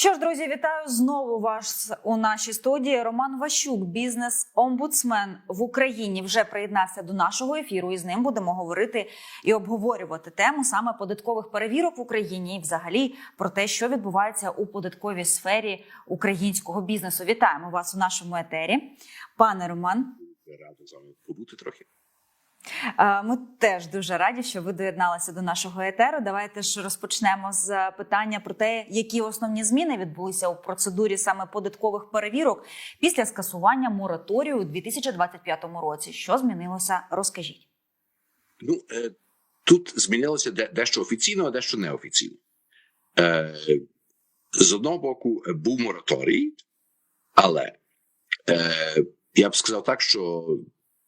Що ж, друзі, вітаю знову вас у нашій студії. Роман Ващук, бізнес-омбудсмен в Україні, вже приєднався до нашого ефіру. І з ним будемо говорити і обговорювати тему саме податкових перевірок в Україні, і взагалі про те, що відбувається у податковій сфері українського бізнесу. Вітаємо вас у нашому етері, пане Роман. радий з вами побути трохи. Е, Ми теж дуже раді, що ви доєдналися до нашого етеру. Давайте ж розпочнемо з питання про те, які основні зміни відбулися у процедурі саме податкових перевірок після скасування мораторію у 2025 році. Що змінилося? Розкажіть. Ну е, тут змінилося дещо офіційно, а дещо неофіційно. Е, з одного боку, був мораторій, але я б сказав так, що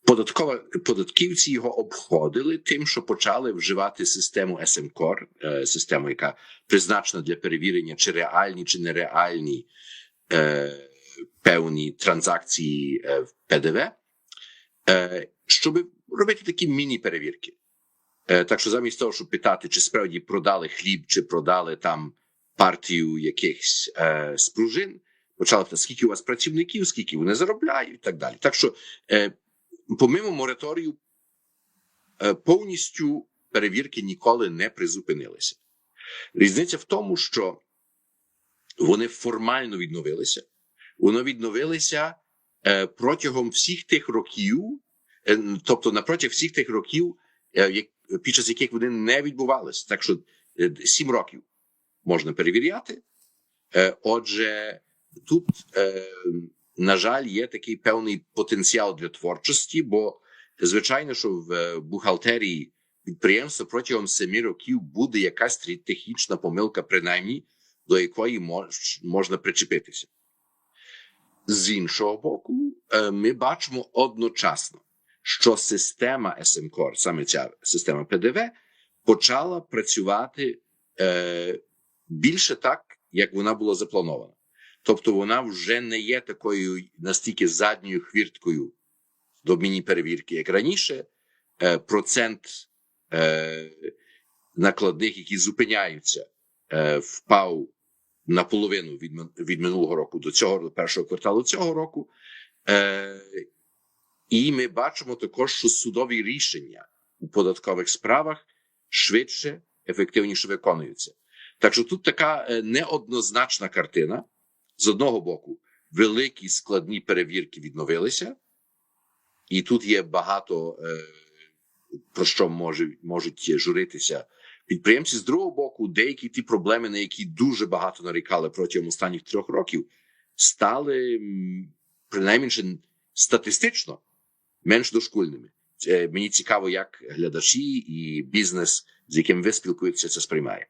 податкова податківці його обходили тим, що почали вживати систему SMCOR, е, систему, яка призначена для перевірення, чи реальні, чи нереальні е, певні транзакції е, в ПДВ, е, щоб робити такі міні-перевірки. Е, так що замість того, щоб питати, чи справді продали хліб, чи продали там партію якихось е, спружин, почали питати, скільки у вас працівників, скільки вони заробляють, і так далі. Так що, е, помимо мораторію, е, повністю перевірки ніколи не призупинилися. Різниця в тому, що вони формально відновилися, вони відновилися е, протягом всіх тих років, е, тобто напроти всіх тих років, під час яких вони не відбувалися. Так що сім років можна перевіряти. Отже, тут, на жаль, є такий певний потенціал для творчості, бо звичайно, що в е, бухгалтерії підприємства протягом семи років буде якась технічна помилка, принаймні, до якої мож, можна причепитися. З іншого боку, е, ми бачимо одночасно, що система SMCOR, саме ця система ПДВ, почала працювати е, більше так, як вона була запланована. Тобто вона вже не є такою настільки задньою хвірткою до міні-перевірки, як раніше. Е, процент е, накладних, які зупиняються, е, впав наполовину від, від минулого року до цього до першого кварталу цього року. І ми бачимо також, що судові рішення у податкових справах швидше, ефективніше виконуються. Так що тут така неоднозначна картина. З одного боку, великі складні перевірки відновилися, і тут є багато е, про що може, можуть журитися підприємці. З другого боку, деякі ті проблеми, на які дуже багато нарікали протягом останніх трьох років, стали принаймні статистично менш дошкульними. Е, Мені цікаво, як глядачі і бізнес, з яким ви спілкуєтеся, це сприймає.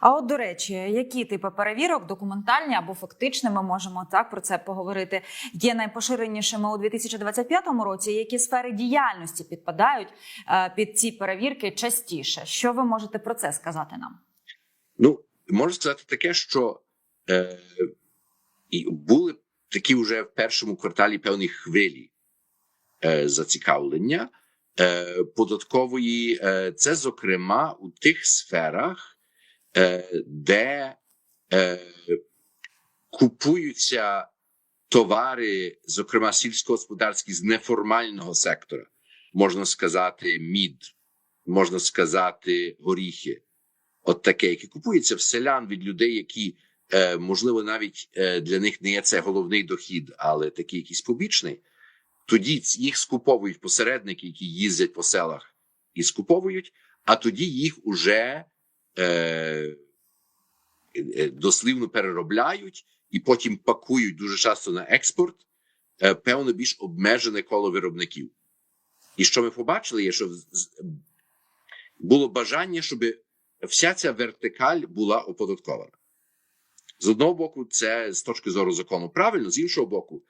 А от до речі, які типи перевірок, документальні або фактичні, ми можемо так про це поговорити, є найпоширенішими у 2025 році. Які сфери діяльності підпадають е, під ці перевірки частіше? Що ви можете про це сказати нам? Ну, можу сказати таке, що е, були такі вже в першому кварталі певні хвилі е, зацікавлення е, податкової. Е, це, зокрема, у тих сферах, де е, купуються товари, зокрема сільськогосподарські з неформального сектора, можна сказати, мід, можна сказати, горіхи от таке, яке купується в селян від людей, які е, можливо навіть е, для них не є це головний дохід, але такий якийсь побічний. Тоді їх скуповують посередники, які їздять по селах і скуповують, а тоді їх уже е, е, дослівно переробляють і потім пакують дуже часто на експорт е, певно більш обмежене коло виробників. І що ми побачили, є, що було бажання, щоб вся ця вертикаль була оподаткована. З одного боку, це з точки зору закону правильно, з іншого боку,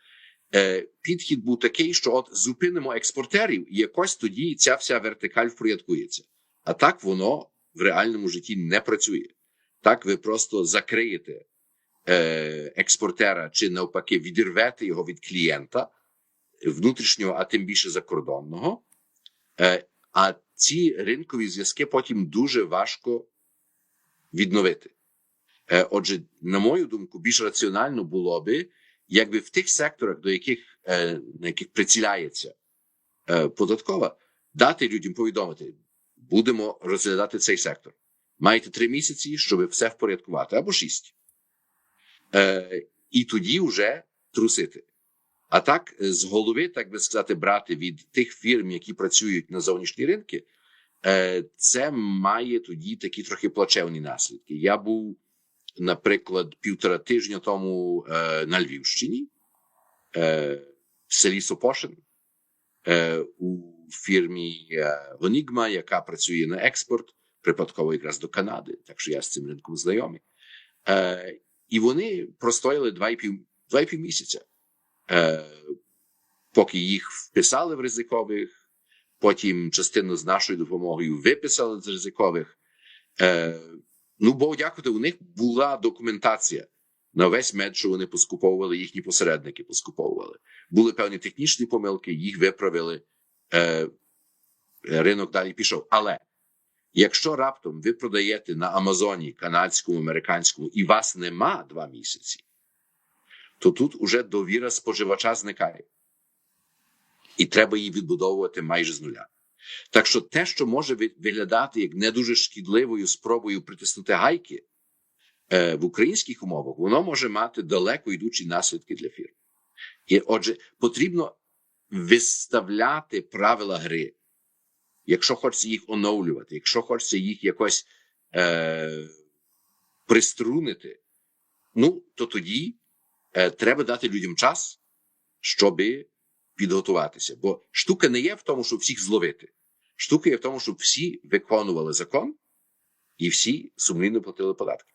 е, підхід був такий, що от зупинимо експортерів, і якось тоді ця вся вертикаль впорядкується. А так воно в реальному житті не працює. Так ви просто закриєте е, експортера чи навпаки відірвете його від клієнта внутрішнього, а тим більше закордонного. Е, а ці ринкові зв'язки потім дуже важко відновити. Е, Отже, на мою думку, більш раціонально було би, якби в тих секторах, до яких на яких приціляється податкова, дати людям повідомити, будемо розглядати цей сектор. Маєте три місяці, щоб все впорядкувати, або шість. Е, і тоді вже трусити. А так, е, з голови, так би сказати, брати від тих фірм, які працюють на зовнішні ринки, е, це має тоді такі трохи плачевні наслідки. Я був, наприклад, півтора тижня тому е, на Львівщині, е, в селі Сопошин, у фірмі е, Гонігма, яка працює на експорт, припадково якраз до Канади, так що я з цим ринком знайомий. Е, і вони простояли два і пів, два і пів місяця, е, поки їх вписали в ризикових, потім частину з нашою допомогою виписали з ризикових. Е, ну, бо дякувати, у них була документація на весь мед, що вони поскуповували, їхні посередники поскуповували. Були певні технічні помилки, їх виправили. Е, ринок далі пішов. Але якщо раптом ви продаєте на Амазоні, канадському, американському, і вас нема два місяці, то тут уже довіра споживача зникає. І треба її відбудовувати майже з нуля. Так що те, що може виглядати як не дуже шкідливою спробою притиснути гайки в українських умовах, воно може мати далеко йдучі наслідки для фірм. І отже, потрібно виставляти правила гри, якщо хочеться їх оновлювати, якщо хочеться їх якось е, приструнити, ну то тоді е, треба дати людям час, щоб підготуватися. Бо штука не є в тому, щоб всіх зловити. Штука є в тому, щоб всі виконували закон і всі сумлінно платили податки.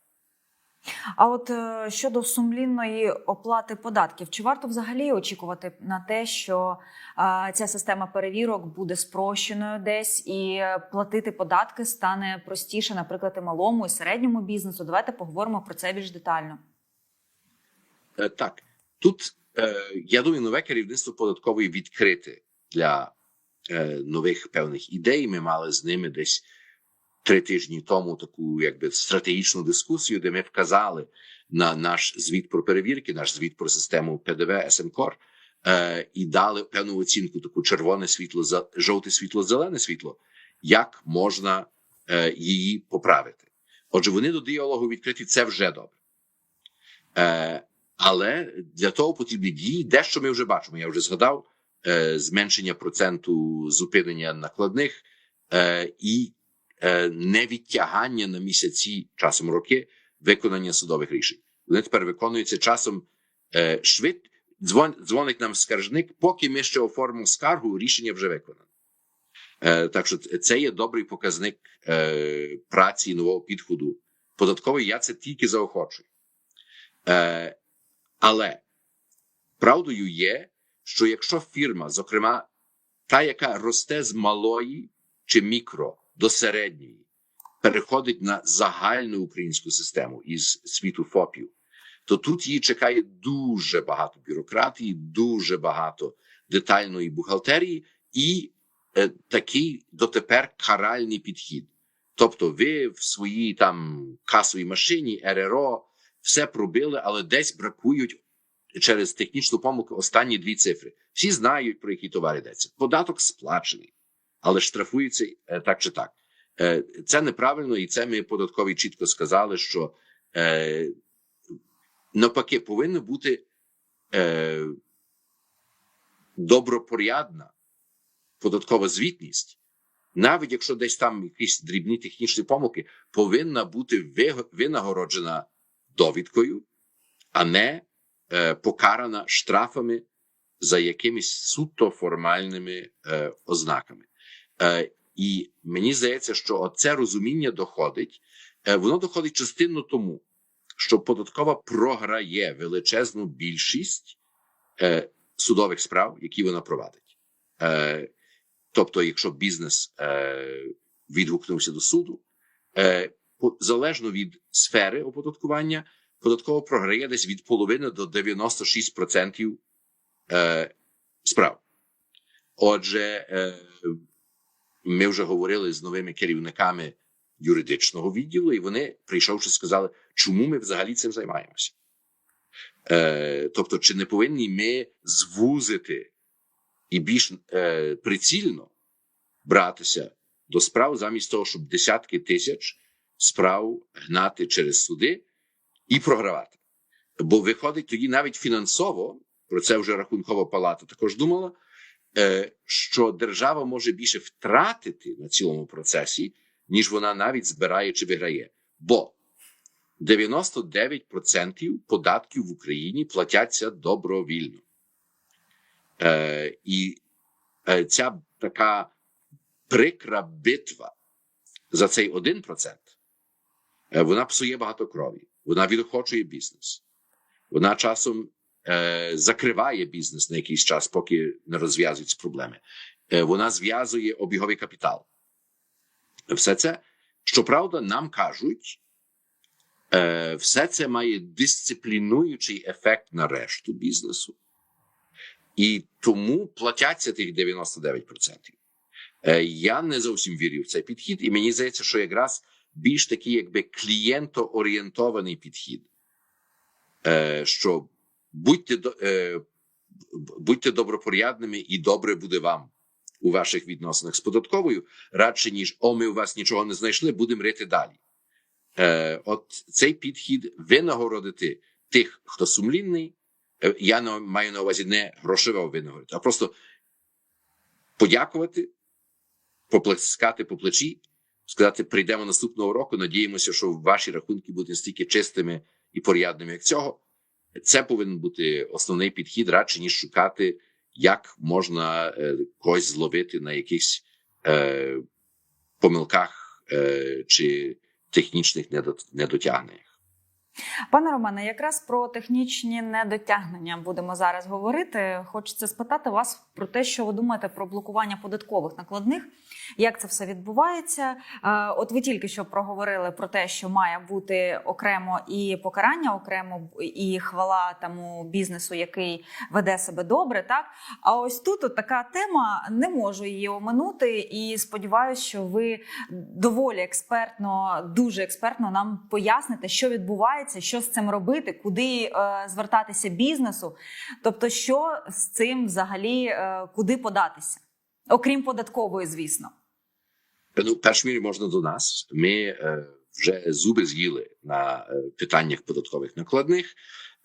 А от е, щодо сумлінної оплати податків, чи варто взагалі очікувати на те, що е, ця система перевірок буде спрощеною десь і е, платити податки стане простіше, наприклад, і малому і середньому бізнесу? Давайте поговоримо про це більш детально. Так, тут я думаю, нове керівництво податкової відкрите для нових певних ідей. Ми мали з ними десь три тижні тому таку якби стратегічну дискусію, де ми вказали на наш звіт про перевірки, наш звіт про систему ПДВ СМКОР, е, і дали певну оцінку: таку червоне світло, жовте світло, зелене світло, як можна е, її поправити. Отже, вони до діалогу відкриті, це вже добре. Е, але для того потрібні дії. Дещо ми вже бачимо. Я вже згадав е, зменшення проценту зупинення накладних е, і е, невідтягання на місяці, часом роки, виконання судових рішень. Вони тепер виконуються часом е, швидко. Дзвон, дзвонить нам скаржник, поки ми ще оформимо скаргу, рішення вже виконане. Е, так що це є добрий показник е, праці нового підходу податковий. Я це тільки заохочую. Е, але правдою є, що якщо фірма, зокрема, та, яка росте з малої чи мікро до середньої, переходить на загальну українську систему із світу ФОПів, то тут її чекає дуже багато бюрократії, дуже багато детальної бухгалтерії і е, такий дотепер каральний підхід. Тобто, ви в своїй там касовій машині, РРО, все пробили, але десь бракують через технічну помилку останні дві цифри. Всі знають, про які товари йдеться. Податок сплачений, але штрафується е, так чи так. Е, Це неправильно, і це ми податкові чітко сказали, що е, навпаки повинна бути добропорядна податкова звітність. Навіть якщо десь там якісь дрібні технічні помилки, повинна бути винагороджена довідкою, а не е, покарана штрафами за якимись суто формальними е, ознаками. Е, і мені здається, що це розуміння доходить, е, воно доходить частинно тому, що податкова програє величезну більшість е, судових справ, які вона провадить. Тобто, якщо бізнес відгукнувся до суду, залежно від сфери оподаткування, податково програє десь від половини до 96% е, справ. Отже, ми вже говорили з новими керівниками юридичного відділу, і вони, прийшовши, сказали, чому ми взагалі цим займаємося. Е, тобто, чи не повинні ми звузити і більш е, прицільно братися до справ замість того, щоб десятки тисяч справ гнати через суди і програвати. Бо виходить тоді навіть фінансово, про це вже рахункова палата також думала, що держава може більше втратити на цілому процесі, ніж вона навіть збирає чи виграє. Бо 99% податків в Україні платяться добровільно. Е, і е, ця така прикра битва за цей 1%, е, вона псує багато крові, вона відохочує бізнес, вона часом е, закриває бізнес на якийсь час, поки не розв'язуються проблеми. Е, вона зв'язує обіговий капітал. Все це, щоправда, нам кажуть, е, все це має дисциплінуючий ефект на решту бізнесу. І тому платяться тих 99%. Е, Я не зовсім вірю в цей підхід, і мені здається, що якраз більш такий, якби клієнтоорієнтований підхід, що будьте, е, будьте добропорядними і добре буде вам у ваших відносинах з податковою, радше ніж о, ми у вас нічого не знайшли, будемо рити далі. Е, От цей підхід винагородити тих, хто сумлінний. Е, Я на- маю на увазі не грошево винагородити, а просто подякувати, поплескати по плечі, сказати: прийдемо наступного року. Надіємося, що ваші рахунки будуть настільки чистими і порядними, як цього. Це повинен бути основний підхід, радше ніж шукати, як можна е, когось зловити на якихось е, помилках е, чи технічних недотягненнях. Пане Романе, якраз про технічні недотягнення будемо зараз говорити. Хочеться спитати вас про те, що ви думаєте про блокування податкових накладних. Як це все відбувається? Е, От ви тільки що проговорили про те, що має бути окремо і покарання, окремо і хвала тому бізнесу, який веде себе добре. Так а ось тут от така тема не можу її оминути, і сподіваюся, що ви доволі експертно, дуже експертно нам поясните, що відбувається, що з цим робити, куди е, звертатися бізнесу, тобто, що з цим взагалі е, куди податися, окрім податкової, звісно. Ну, в першій мірі можна до нас. Ми е, вже зуби з'їли на е, питаннях податкових накладних,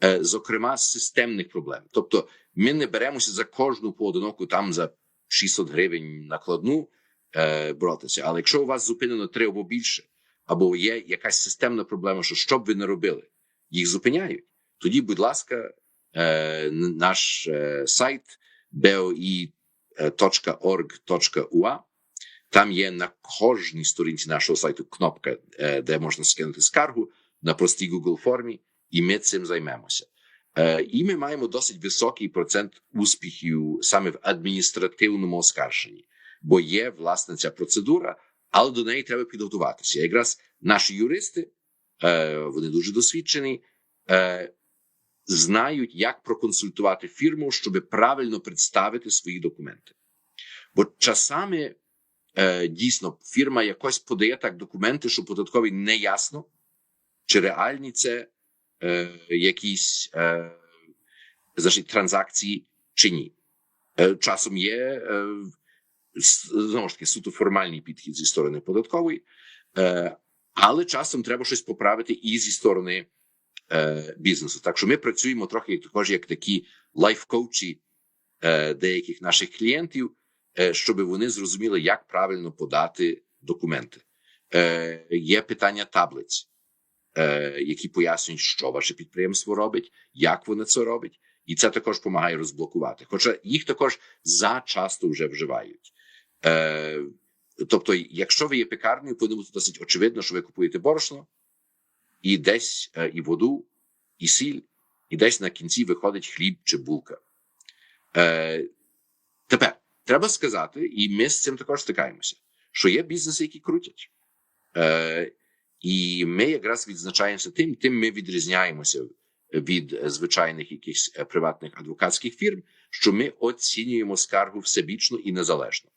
е, зокрема системних проблем. Тобто, ми не беремося за кожну поодиноку там за 600 гривень накладну е, боротися. Але якщо у вас зупинено три або більше, або є якась системна проблема, що що б ви не робили, їх зупиняють. Тоді, будь ласка, е, наш е, сайт boi.org.ua там є на кожній сторінці нашого сайту кнопка, е, де можна скинути скаргу на простій Google формі, і ми цим займемося. Е, І ми маємо досить високий процент успіхів саме в адміністративному оскарженні, бо є власне ця процедура, але до неї треба підготуватися. Якраз наші юристи, вони дуже досвідчені, знають, як проконсультувати фірму, щоб правильно представити свої документи. Бо часами дійсно фірма якось подає так документи, що податкові не ясно, чи реальні це якісь значить, транзакції чи ні. Часом є знову ж таки суто формальний підхід зі сторони податкової, е, але часом треба щось поправити і зі сторони е, бізнесу. Так що ми працюємо трохи також як такі лайф-коучі е, деяких наших клієнтів, е, щоб вони зрозуміли, як правильно подати документи. Е, є питання таблиць, е, які пояснюють, що ваше підприємство робить, як воно це робить, і це також допомагає розблокувати. Хоча їх також зачасто вже вживають. Е, тобто, якщо ви є пекарнею, повинно бути досить очевидно, що ви купуєте борошно, і десь е, і воду, і сіль, і десь на кінці виходить хліб чи булка. Е, тепер треба сказати, і ми з цим також стикаємося, що є бізнеси, які крутять. Е, і ми якраз відзначаємося тим, тим ми відрізняємося від звичайних якихось е, приватних адвокатських фірм, що ми оцінюємо скаргу всебічно і незалежно.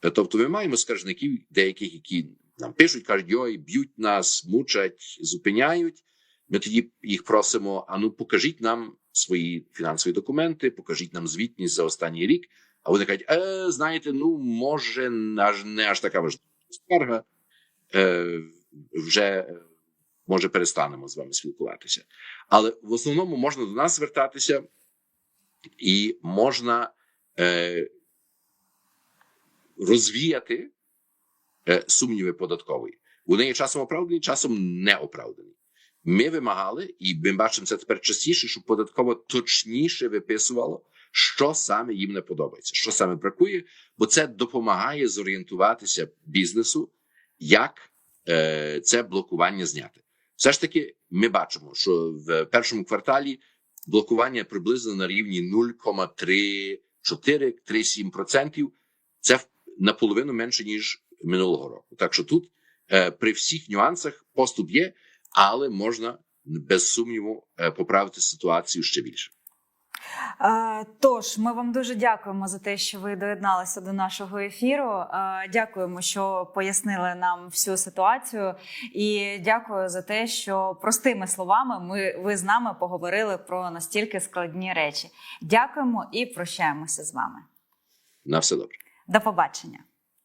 Тобто, ми маємо скаржників, деяких, які нам пишуть, кажуть, йой, б'ють нас, мучать, зупиняють. Ми тоді їх просимо: а ну покажіть нам свої фінансові документи, покажіть нам звітність за останній рік. А вони кажуть, е, знаєте, ну може, аж не аж така важлива скарга. Е, вже може перестанемо з вами спілкуватися. Але в основному можна до нас звертатися, і можна е, розвіяти е, сумніви податкової. Вони є часом оправдані, часом не оправдані. Ми вимагали, і ми бачимо це тепер частіше, щоб податково точніше виписувало, що саме їм не подобається, що саме бракує, бо це допомагає зорієнтуватися бізнесу, як е, це блокування зняти. Все ж таки, ми бачимо, що в першому кварталі блокування приблизно на рівні 0,34-37%. Це в- наполовину менше ніж минулого року. Так що тут е, при всіх нюансах поступ є, але можна без сумніву е, поправити ситуацію ще більше. Тож, ми вам дуже дякуємо за те, що ви доєдналися до нашого ефіру. Дякуємо, що пояснили нам всю ситуацію. І дякую за те, що простими словами ми ви з нами поговорили про настільки складні речі. Дякуємо і прощаємося з вами. На все добре. До побачення.